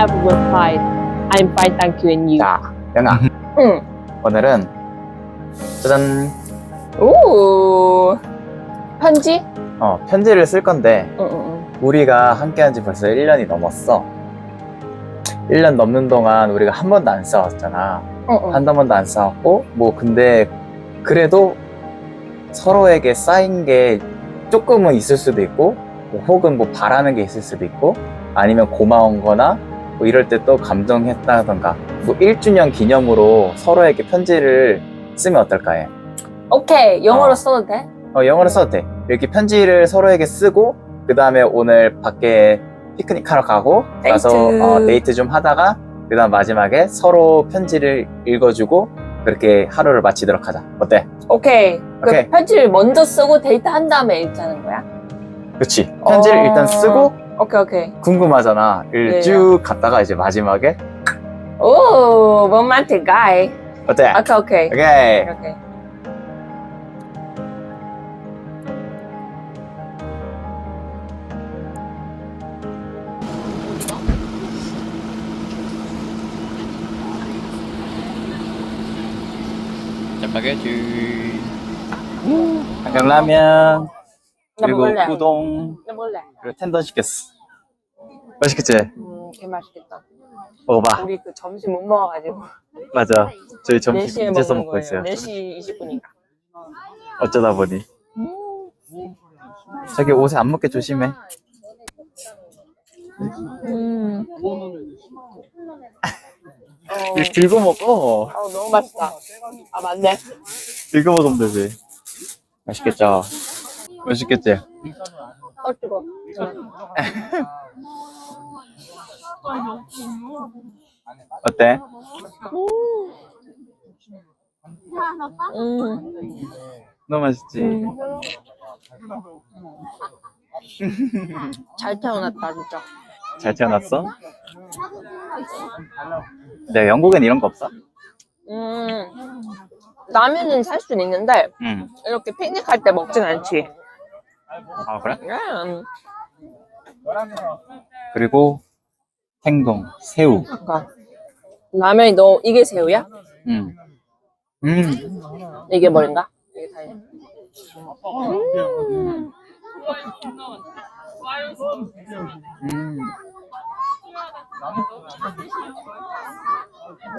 ever replied, I'm fine, thank you, and you. 자, 영아. 응. 오늘은 짜잔. 오. 편지? 어, 편지를 쓸 건데 응, 응, 우리가 함께한 지 벌써 1년이 넘었어. 1년 넘는 동안 우리가 한 번도 안 싸웠잖아. 응. 응, 응. 한 번도 안 싸웠고 뭐 근데 그래도 서로에게 쌓인 게 조금은 있을 수도 있고 뭐 혹은 뭐 바라는 게 있을 수도 있고 아니면 고마운 거나 뭐 이럴 때 또 감동했다던가 뭐 1주년 기념으로 서로에게 편지를 쓰면 어떨까 해 오케이. 영어로 어. 써도 돼? 어, 영어로 써도 돼 이렇게 편지를 서로에게 쓰고 그 다음에 오늘 밖에 피크닉 하러 가고 가서 데이트. 어, 데이트 좀 하다가 그 다음 마지막에 서로 편지를 읽어주고 그렇게 하루를 마치도록 하자 어때? 오케이. 오케이. 그 편지를 먼저 쓰고 데이트 한 다음에 읽자는 거야? 그렇지 편지를 어. 일단 쓰고 오케이, 오케이. 궁금하잖아 일 예. 쭉 갔다가 이제 마지막에 오, romantic guy. 어때? 오케이, 오케이. 오케이 오케이. 짜파게티 양라면 나 그리고 먹을래. 우동 나 먹을래. 그리고 텐던 시켰어 맛있겠지? 음, 개 맛있겠다. 먹어봐 우리 그 점심 못 먹어가지고. 맞아 저희 4시에 점심 이제서 먹는 먹고 거예요. 있어요 4시 20분인가. 어쩌다 보니 저기 옷에 안 묻게 조심해 음. 어, 들고 먹어 어, 너무 맛있다. 아, 맞네. 들고 먹으면 되지 맛있겠죠? 맛있겠지? 어, 뜨거. 어때? 음. 너무 맛있지? 음. 잘 태어났다, 진짜. 잘 태어났어? 내가 영국엔 이런 거 없어? 음. 라면은 살 수는 있는데, 응. 이렇게 피크닉 할 때 먹진 않지. 아 그래? 음. 그리고 생동, 새우. 그러니까. 라면이 너, 이게 새우야? 응. 음. 이게 뭐인가? 이게 다이야. 음.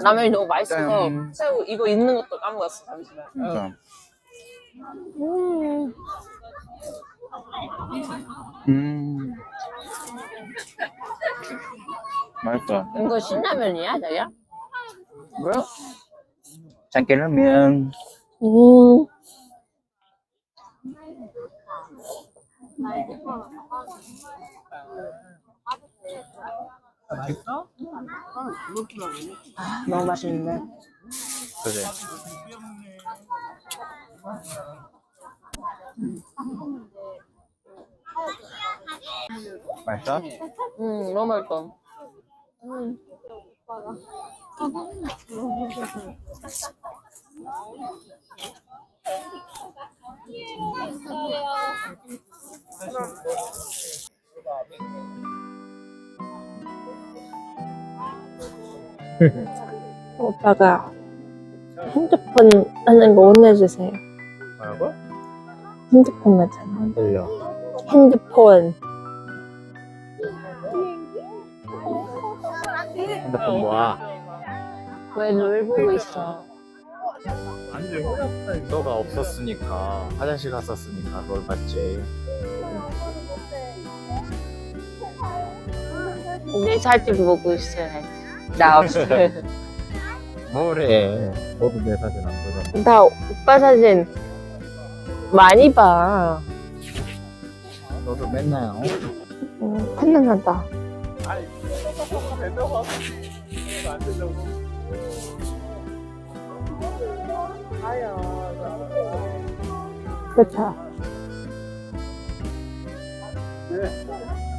라면이 너무 맛있어서 짠. 새우 이거 있는 것도 까먹었어 잠시만. 그러니까. 음. 음. 맛있어. 이거 신라면이야, 자기야? 뭐야? 참깨라면. 음. 아, 너무 맛있는데. 그지? 맛있어? 음, 너무 맛있어. 음. 오빠가 핸드폰 하는 거 혼내주세요. 뭐라고? 핸드폰 하잖아. 안 들려. 핸드폰. 핸드폰 뭐야? 왜롤 보고 있어? 너가 없었으니까 화장실 갔었으니까 널 봤지. 내 사진 보고 있어야지. 나 없어. 뭐래? 너도 내 사진 안 보잖아. 나 오빠 사진 많이 봐. 너도 맨날 어? 음, 큰일났다. 그쵸.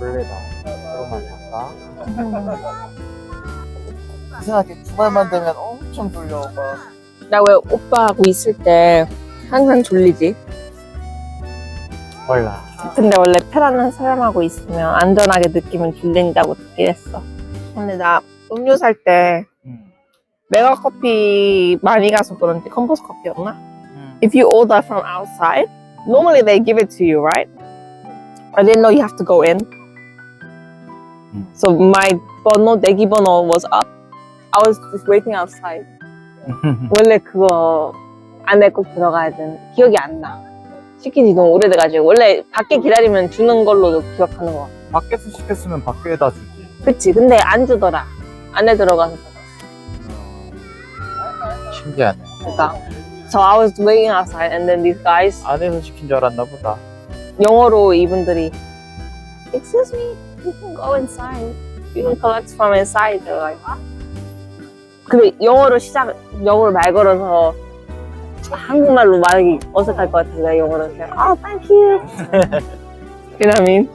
원래다. 그런만 할까? 이상하게 주말만 되면 엄청 졸려 오빠. 나 왜 오빠하고 있을 때 항상 졸리지? 몰라. 근데 원래 편안한 사람하고 있으면 안전하게 느끼면 졸린다고 듣긴 했어. 근데 나 음료 살 때 메가 커피 많이 가서 그런지 컴포스 커피였나? If you order from outside, normally they give it to you, right? I didn't know you have to go in. Mm. So my 번호 내기 번호 was up. I was just waiting outside. 원래 그거 안에 꼭 들어가야 되는 기억이 안 나. 시킨 지 너무 오래돼가지고 원래 밖에 기다리면 주는 걸로 기억하는 거 같아. 밖에서 시켰으면 밖에다 주지. 그치? 근데 안 주더라. 안에 들어가서. 신기하네. 그러니까. So I was waiting outside and then these guys 안에서 시킨 줄 알았나 보다. 영어로 이분들이 Excuse me, you can go inside. You can collect from inside. They're like, "What?" 근데 영어로 시작, 영어로 말 걸어서 한국말로 말하기 어색할 것 같아서 내가 영어로 그냥 Oh, thank you. you know what I mean?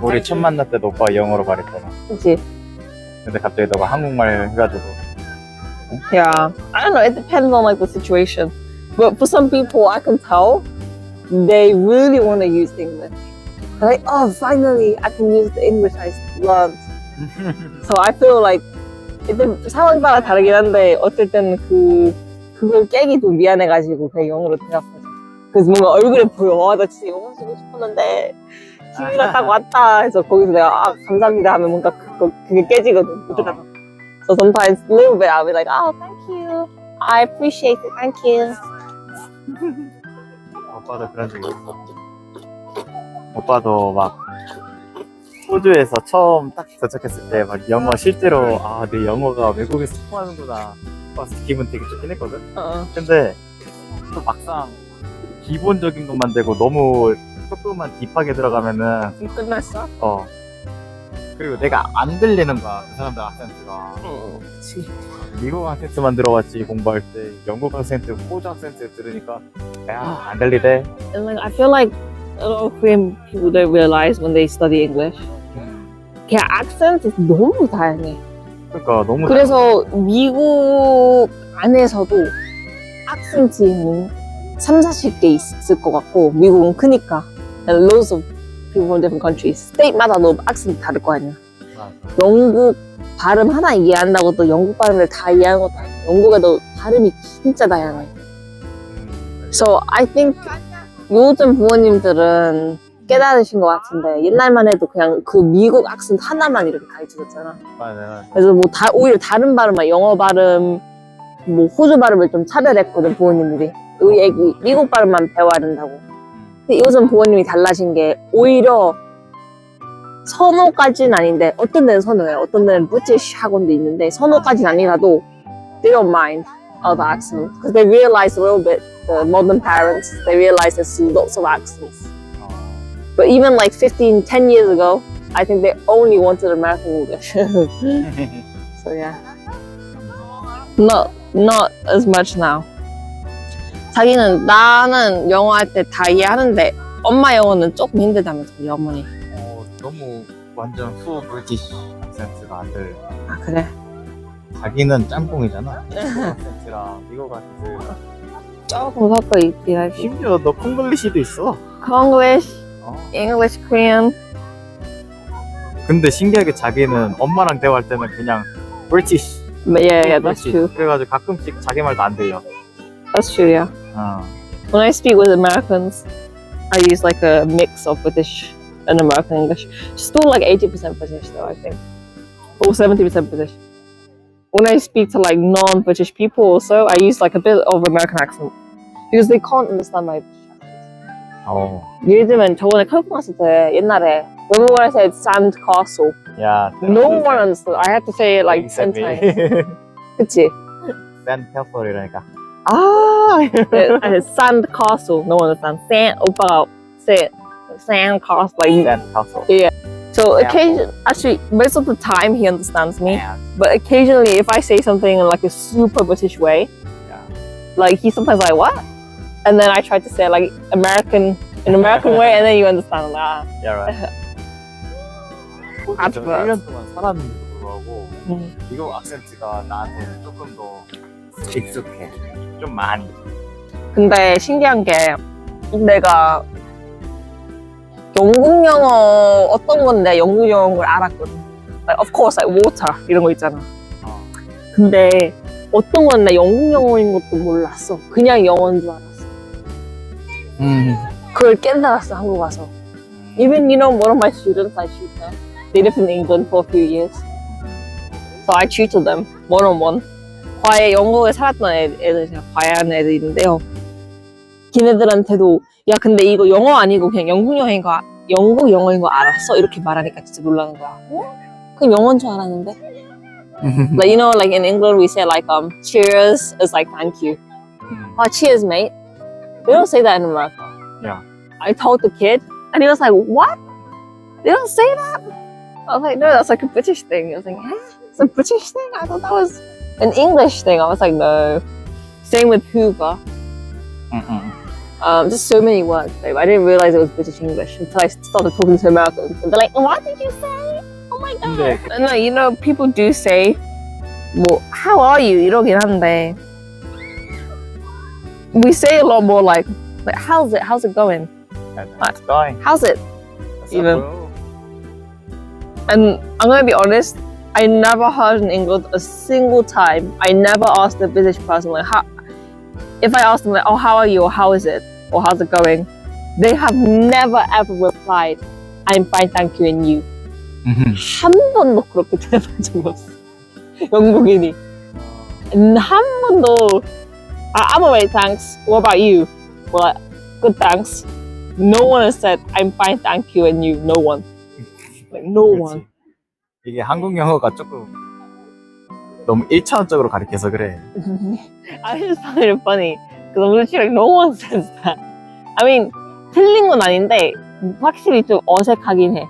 우리 첫 만날 때도 오빠가 영어로 말했잖아. 그치? 근데 갑자기 너가 한국말 해가지고 Yeah. I don't know. It depends on like the situation. But for some people, I can tell they really want to use English. They're like, oh, finally, I can use the English I learned. So I feel like 이제 상황 따라 다르긴 한데 어떨 때는 그 그걸 깨기 좀 미안해가지고 그냥 영어로 대답하죠. 그래서 뭔가 얼굴에 보여. 아, 나 진짜 영어 쓰고 싶었는데 힘이 났다고 왔다 해서 거기서 내가 아 감사합니다 하면 뭔가 그거 그게 깨지거든. 어쩌다가. So sometimes a little bit I'll be like, oh, thank you. I appreciate it. Thank you. 오빠도 그런 적 있어. 오빠도 막 호주에서 처음 딱 도착했을 때 막 영어 실제로 아 내 영어가 외국에서 통하는구나 때 기분 되게 좋긴 했거든. 어. 근데 또 막상 기본적인 것만 되고 너무 조금만 딥하게 들어가면은 좀 끝났어? 어 그리고 내가 안 들리는 거야 그 사람들 악센트가 응. 그치. 미국 악센트만 들어봤지 공부할 때 영국 악센트 호주 악센트 들으니까 야안 들리대 And like I feel like a lot of Korean people don't realize when they study English. 그냥 accent 너무 다양해. 그러니까 너무 그래서 미국 안에서도 악센트는 3, 40개 있을 것 같고 미국은 크니까 and loads of people from different countries. State마다도 악센트 다를 거 아니야. 맞아. 영국 발음 하나 이해한다고 또 영국 발음을 다 이해하는 것도 아니야. 영국에도 발음이 진짜 다양해. 음, So I think 요즘 부모님들은 깨달으신 것 같은데 옛날만 해도 그냥 그 미국 악센트 하나만 이렇게 가르쳐줬잖아. 맞아 맞아. 그래서 뭐 다, 오히려 다른 발음만 영어 발음, 뭐 호주 발음을 좀 차별했거든 부모님들이. 우리 애기 미국 발음만 배워야 된다고. 요즘 부모님이 달라진 게 오히려 선호까지는 아닌데 어떤 데는 선호해요. 어떤 데는 British 학원도 있는데 선호까지는 아니라도 they don't mind the accents because they realize a little bit the modern parents they realize there's lots of accents. 어, But even like 15, 10 years ago, I think they only wanted American English. So yeah. Not not as much now. 자기는 나는 영어 할 때 다 이해하는데 엄마 영어는 조금 힘들다면서 우리 어머니. 어, 너무 완전 후 브리티시 악센트가 안 들려 아 그래? 자기는 짬뽕이잖아 악센트랑 미국 악센트 조금 섞어 있긴 하지. 심지어 너 콩글리시도 있어 Konglish, 어. English, Korean. 근데 신기하게 자기는 엄마랑 대화할 때는 그냥 브리티시 yeah, yeah, that's true. 그래가지고 가끔씩 자기 말도 안 들려 That's true. Yeah. 어. When I speak with Americans, I use like a mix of British and American English. Still like 80% British though, I think. Or 70% British. When I speak to like non-British people also, I use like a bit of American accent. Because they can't understand my British accent. 어. 예를 들면 저번에 칼국 갔을 때 옛날에 Remember when I said sand castle? 야 No one understood. I had to say it like 10 times. 그치? 샌 캐슬이라니까 Ah! I said sand castle. No one understands. Sand, 오빠가 say it. Sand castle. Like, 샌 캐슬 So Yeah. occasion, actually, most of the time he understands me. But occasionally, if I say something in like a super British way, Yeah. like he's sometimes like what, and then I try to say like American in American way, and then you understand like, ah. Yeah, right. 아주 호주에서 1년 동안 살았는데도 불구하고 음. 미국 악센트가 나한테는 조금 더 익숙해. 좀 많이. 근데 신기한 게 내가 영국 영어 어떤 건데 영국 영어인 걸 알았거든. like, of course, like water 이런 거 있잖아. 어. 근데 어떤 건나 영국 영어인 것도 몰랐어. 그냥 영어인 줄 알았어. 음. 그걸 깨달았어 한국 와서. Even you know one of my students I tutor, they lived in England for a few years. So I tutor them one on one. 과외 영국에 살았던 애, 애들 제가 과외하는 애들인데요. 걔네들한테도 야 근데 이거 영어 아니고 그냥 영국 영어인 거 아- 영국 영어인 거 알았어? 이렇게 말하니까 진짜 놀라는 거야. 어? 그냥 영어인 줄 알았는데. Like you know, like in England we say like um cheers is like thank you. Oh cheers, mate. They don't say that in America. Yeah. I told the kid, and he was like, "What? They don't say that." I was like, "No, that's like a British thing." He was like, "Huh? It's a British thing? I thought that was an English thing." I was like, "No." Same with Hoover. 음, 음. Um, just so many words, babe. I didn't realize it was British English until I started talking to Americans. And they're like, "What did you say? Oh my god!" 근데 And like, you know, people do say, "Well, how are you?" 이러긴 한데, we say a lot more like, "Like, how's it? How's it going? How's it going? How's it?" What's up, Even- bro? And I'm gonna be honest, I never heard in England a single time. I never asked a British person like how. If I asked them like, "Oh, how are you?" or "How is it?" or "How's it going?" they have never ever replied, "I'm fine, thank you," and you. 음. 한 번도 그렇게 대답한 적 없어. 영국인이 한 번도. "I- I'm alright, thanks. What about you? Well, like, good, thanks. No one has said, "I'm fine, thank you," and you. No one. Like no one. 이게 한국 영어가 조금 너무 1차원적으로 가르쳐서 그래. I just found it funny because I'm literally like, no one says that. I mean, 틀린 건 아닌데 확실히 좀 어색하긴 해.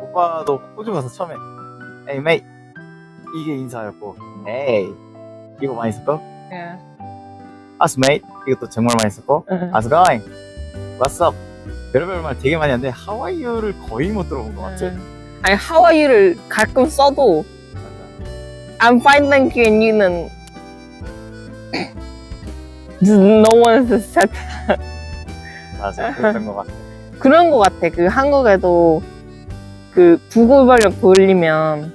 오빠도 호주 가서 처음에 에이 메이 이게 인사였고 에이 이거 많이 썼고 Yeah. 아스 메이 이것도 정말 많이 썼고 아스 going what's up 별의별 말 되게 많이 하는데 how are you를 거의 못 들어본 것 같지? 아니, how are you를 가끔 써도 I'm fine, thank you, and you는 no one said 맞아 그랬던 것 같아 그런 거 같아. 그 한국에도 그 구글 번역 돌리면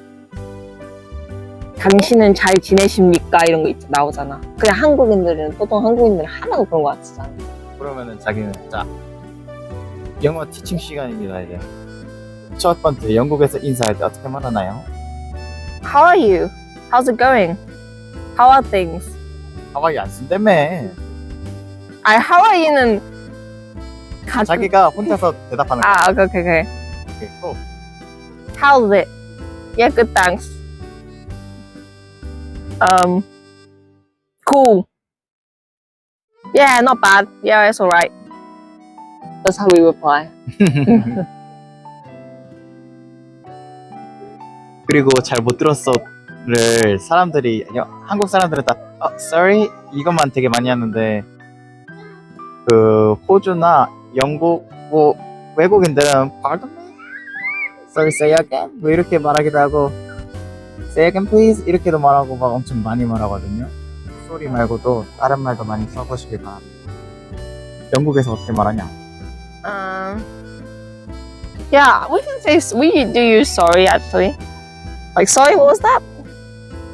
당신은 잘 지내십니까? 이런 거 있- 나오잖아. 그냥 한국인들은 보통 한국인들은 하나도 그런 거 같지잖아. 그러면은 자기는 자 영어 티칭 시간입니다 이제 첫 번째 영국에서 인사할 때 어떻게 말하나요? How are you? How's it going? How are things? 하와이 안 쓴다며 아, how are you는 가끔 자기가 혼자서 대답하는 거 아, 오케이, 오케이, 오케이. 있고 How's it? Yeah, good, thanks. Um, cool. Yeah, not bad. Yeah, it's alright. That's how we reply. 그리고 잘 못 들었어를 사람들이 여- 한국 사람들은 다 어, sorry? 이것만 되게 많이 하는데 그 호주나 영국 뭐 외국인들은 pardon me? Sorry say again? 뭐 이렇게 말하기도 하고 say again please? 이렇게도 말하고 막 엄청 많이 말하거든요. 소리 말고도 다른 말도 많이 써보시길 바랍니다. 영국에서 어떻게 말하냐? Um, yeah, we can say we do use sorry actually. Like sorry, what was that?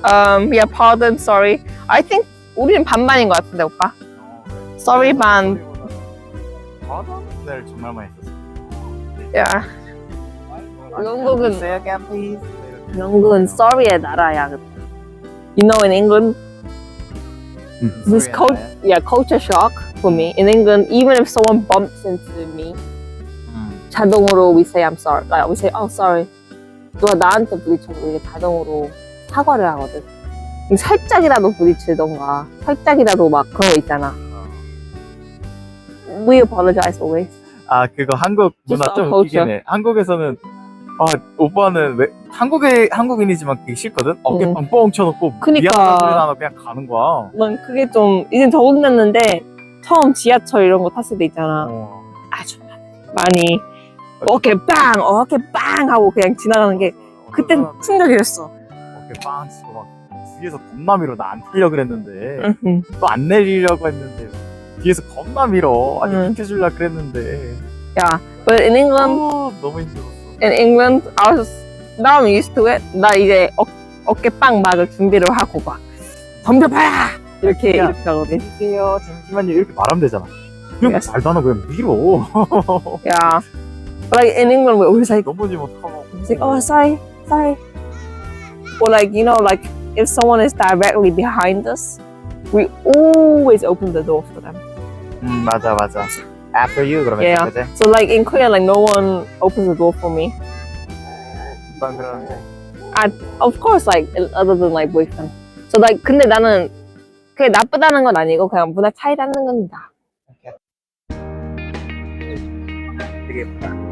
Um, yeah, pardon, sorry. I think 우리는 반반인 것 같은데 오빠. Sorry 반. pardon을 정말 많이 썼어요 Yeah. 영국은 say again please 영국은 sorry의 나라야. You know, in England, this Sorry, cult, 나라야? yeah, culture shock for me. In England, even if someone bumps into me, 음. 자동으로 we say I'm sorry. Like we say, oh sorry. 누가 나한테 부딪혀도 이게 자동으로 사과를 하거든. 살짝이라도 부딪히던가, 살짝이라도 막 그런 거 있잖아. We apologize always. 아 그거 한국 문화 Just 좀 our 웃기긴 해. 한국에서는 아 오빠는 왜 한국의 한국인이지만 그게 싫거든. 어깨 응. 빵뻥 쳐놓고 그니까. 미안하다 소리 나면 그냥 가는 거야. 난 그게 좀 이제 적응됐는데 처음 지하철 이런 거 탔을 때 있잖아. 어. 아주 많이 어깨 빵, 어깨 빵 하고 그냥 지나가는 게 그땐 사람은 충격이었어. 어깨 빵 치고 막 뒤에서 겁나 밀어 나 안 타려 그랬는데 응. 또안 내리려고 했는데 뒤에서 겁나 밀어. 아니 응. 비켜줄라 그랬는데 Yeah, but in England, 아, 너무 힘들었어. in England, I was Now I'm used to it. 나 이제 어, 어깨 빵 막을 준비를 하고 막 덤벼봐라 이렇게 야. 이렇게 하거든. 안녕하세요. 잠시만요. 이렇게 말하면 되잖아. 그냥. 말도 안 하고 그냥 밀어. Yeah. But like in England, we always like, 넘어지면 어떡하고. it's like, oh, sorry, sorry. Or like, you know, like if someone is directly behind us, we always open the door for them. 음, 맞아, 맞아. After you 그러면 Yeah. 그지? So like in Korea, like no one opens the door for me. 금방 그러는데. Of course, like other than like boyfriend. So like 근데 나는 그게 나쁘다는 건 아니고 그냥 문화 차이라는 겁니다. 되게 예쁘다.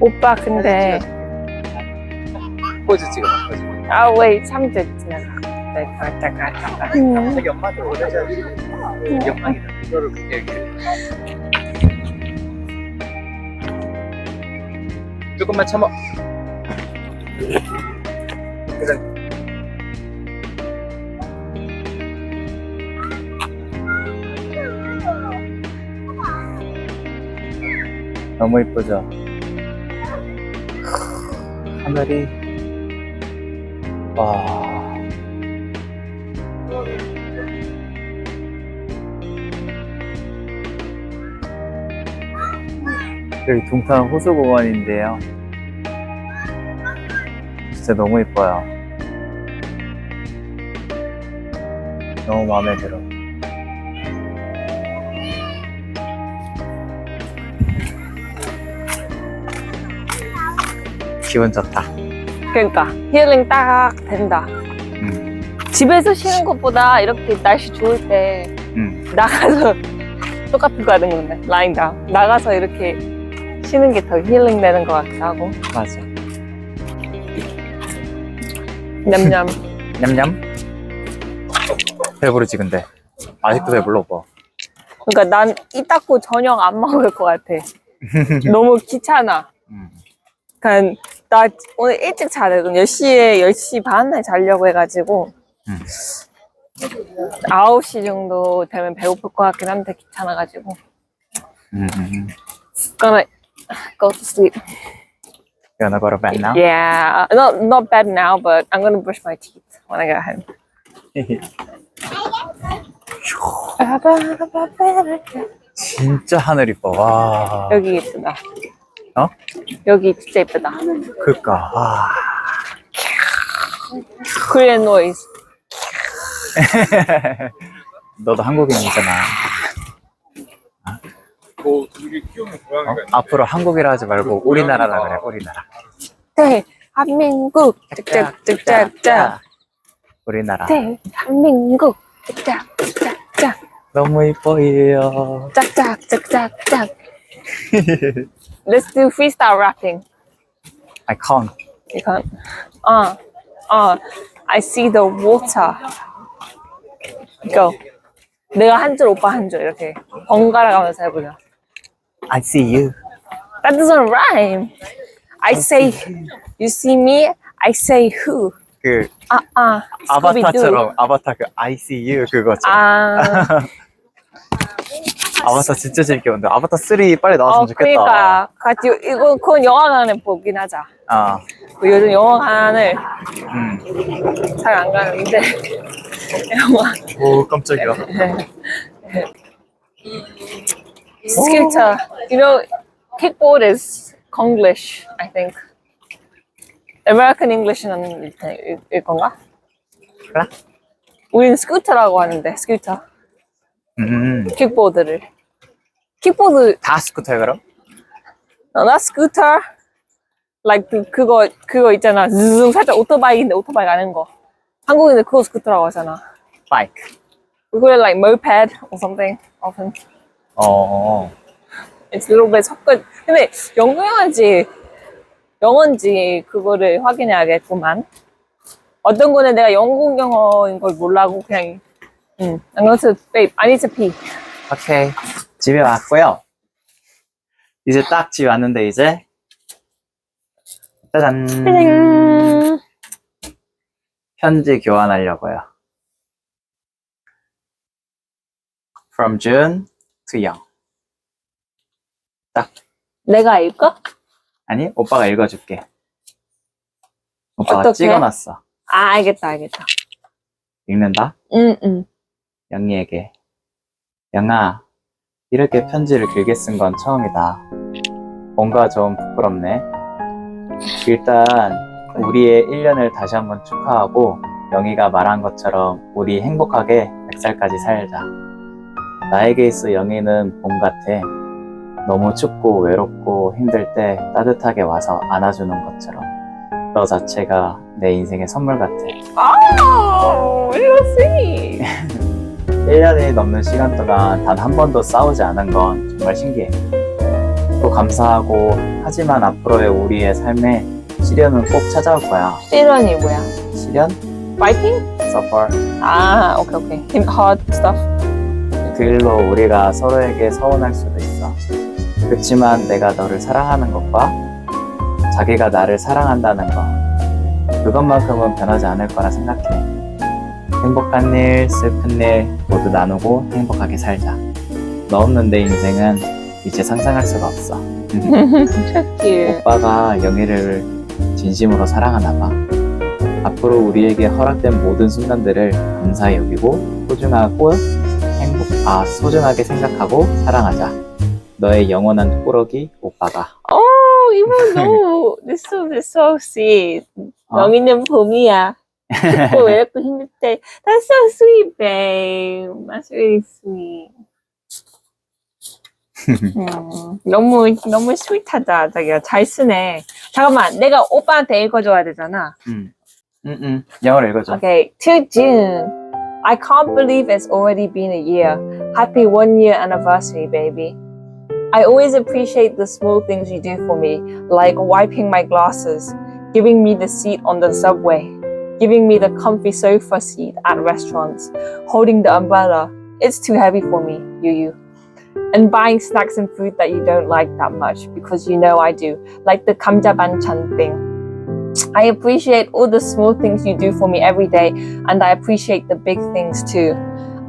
오빠 근데 포즈 찍어 포즈 아왜 참지 지나가. 네, 가자 가자. 음. 저기 엄마한테 오래줘야지 영광이다 이거를 이렇게 조금만 참아 그냥 너무 이쁘죠? 하늘이 와 여기 동탄 호수공원인데요. 진짜 너무 이뻐요. 너무 마음에 들어. 기분 좋다. 그러니까 힐링 딱 된다. 음, 집에서 쉬는 것보다 이렇게 날씨 좋을 때 음. 나가서 똑같은 거 하는 건데 라인 다 나가서 이렇게 쉬는 게 더 힐링 되는 것 같기도 하고 맞아. 냠냠 냠냠. 배부르지 근데 아직도 배불러 오빠. 그러니까 난 이 닦고 저녁 안 먹을 것 같아 너무 귀찮아 음. 그러니까 나 오늘 일찍 자야 돼 10시에 10시 반에 자려고 해가지고 음. 9시 정도 되면 배고플 것 같긴 한데 귀찮아가지고 음, 음. gonna go to sleep You wanna go to bed now? Yeah, not not bad now, but I'm gonna brush my teeth when I get home. 진짜 하늘 이뻐. 와. 여기 예쁘다. 어? 여기 진짜 예쁘다. 그니까. 와. Korean noise. 너도 한국인이잖아. 뭐 이게 키우는 고양이가 어? 앞으로 한국이라 하지 말고 우리나라라 그래. 우리나라. 대한민국 짝짝짝짝짝. 우리나라. 대한민국 짝짝짝짝 너무 이뻐요. 짝짝짝짝짝. Let's do freestyle rapping. I can't. You can't. Uh, uh, I see the water. Go. 내가 한 줄, 오빠 한 줄, 이렇게 번갈아 가면서 해보자. I see you. That doesn't rhyme. I say, you see me, I say who. 그 아, 아, 스쿠비두. 아바타처럼 아바타 그 I see you 그거죠. 아, 아바타 진짜 재밌게 본다. 아바타 3 빨리 나왔으면 어, 좋겠다. 그러니까 같이 이거 그건 영화관에 보긴 하자. 아, 그 요즘 영화관을 음. 잘 안 가는데 영화 오 깜짝이야. Scooter. You know, kickboard is Konglish, I think. American English는 일, 일, 일 건가? 그래? 우린 스쿠터라고 하는데, 스쿠터. 음. 킥보드를. 킥보드, 다 스쿠터야 그럼? 어, 나 스쿠터? like 그, 그거, 그거 있잖아. zzz, 살짝 오토바이인데 오토바이 가는 거. 한국인들 그거 스쿠터라고 하잖아. 바이크. 그걸 like moped or something, often. 어. It's a little bit 섞어. 근데 영어 영어인지 영어인지 그거를 확인해야겠구만. 어떤 거는 내가 영국 영어인 걸 몰라고 그냥 응. I'm going to babe. I need to pee. 오케이. 집에 왔고요. 이제 딱 집에 왔는데 이제 짜잔. 짜잔. 편지 교환하려고요. From June to Young. 내가 읽어? 아니, 오빠가 읽어줄게. 오빠가 어떡해? 찍어놨어. 아, 알겠다, 알겠다. 읽는다? 응, 응. 영희에게. 영아, 이렇게 편지를 길게 쓴 건 처음이다. 뭔가 좀 부끄럽네. 일단, 우리의 1년을 다시 한번 축하하고, 영희가 말한 것처럼 우리 행복하게 100살까지 살자. 나에게 있어 영희는 봄 같아. 너무 춥고 외롭고 힘들 때 따뜻하게 와서 안아주는 것처럼. 너 자체가 내 인생의 선물 같아. Oh, you're sweet. 1년이 넘는 시간 동안 단 한 번도 싸우지 않은 건 정말 신기해. 또 감사하고, 하지만 앞으로의 우리의 삶에 시련은 꼭 찾아올 거야. 시련이 뭐야? 시련? Fighting? suffer. 아, 오케이, 오케이. Hard stuff. 그 일로 우리가 서로에게 서운할 수도 있어. 그렇지만 내가 너를 사랑하는 것과 자기가 나를 사랑한다는 것, 그것만큼은 변하지 않을 거라 생각해. 행복한 일, 슬픈 일 모두 나누고 행복하게 살자. 너 없는 내 인생은 이제 상상할 수가 없어. 오빠가 영희를 진심으로 사랑하나 봐. 앞으로 우리에게 허락된 모든 순간들을 감사히 여기고 소중하고 행복, 아, 소중하게 생각하고 사랑하자. 너의 영원한 꾸러기 오빠가. Oh, even though this is so sweet. 어? 영희는 봄이야. 춥고 외롭고 힘들 때. That's so sweet, babe. That's really sweet. 음, 너무 너무 스윗하다 자기가 잘 쓰네. 잠깐만, 내가 오빠한테 읽어줘야 되잖아. 음, 음, 음. 영어로 읽어줘. Okay, to June. I can't believe it's already been a year. Happy one year anniversary, baby. I always appreciate the small things you do for me, like wiping my glasses, giving me the seat on the subway, giving me the comfy sofa seat at restaurants, holding the umbrella. It's too heavy for me, you you. And buying snacks and food that you don't like that much because you know I do, like the kamja banchan thing. I appreciate all the small things you do for me every day, and I appreciate the big things too.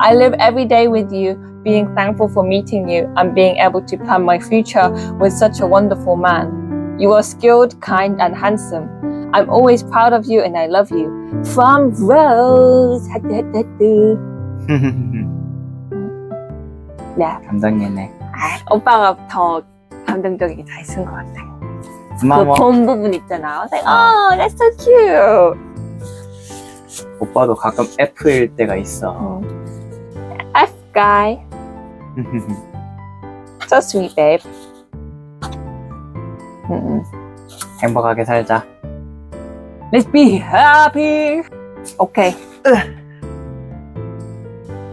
I live every day with you, being thankful for meeting you and being able to plan my future with such a wonderful man. You are skilled, kind, and handsome. I'm always proud of you and I love you. From Rose. 하트 하트 하트. 네. 감동이네. 아, 오빠가 더 감동적이게 잘 쓴 것 같아. 고마워. 그본 부분 있잖아. I was like, oh, that's so cute. 오빠도 가끔 F일 때가 있어. F guy. So sweet, babe. 행복하게 살자. Let's be happy. Okay.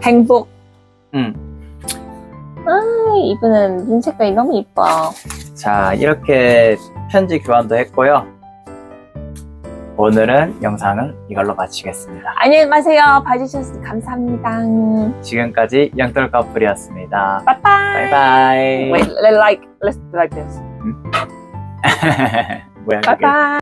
행복. 응. 아, 이분은 눈 색깔이 너무 이뻐. 자, 이렇게 편지 교환도 했고요. 오늘은 영상은 이걸로 마치겠습니다. 안녕히 가세요. 봐주셔서 감사합니다. 지금까지 영돌 커플이었습니다. Bye bye. 바이바이. Wait, let- like, let's like this. 뭐야, Bye 이게. bye.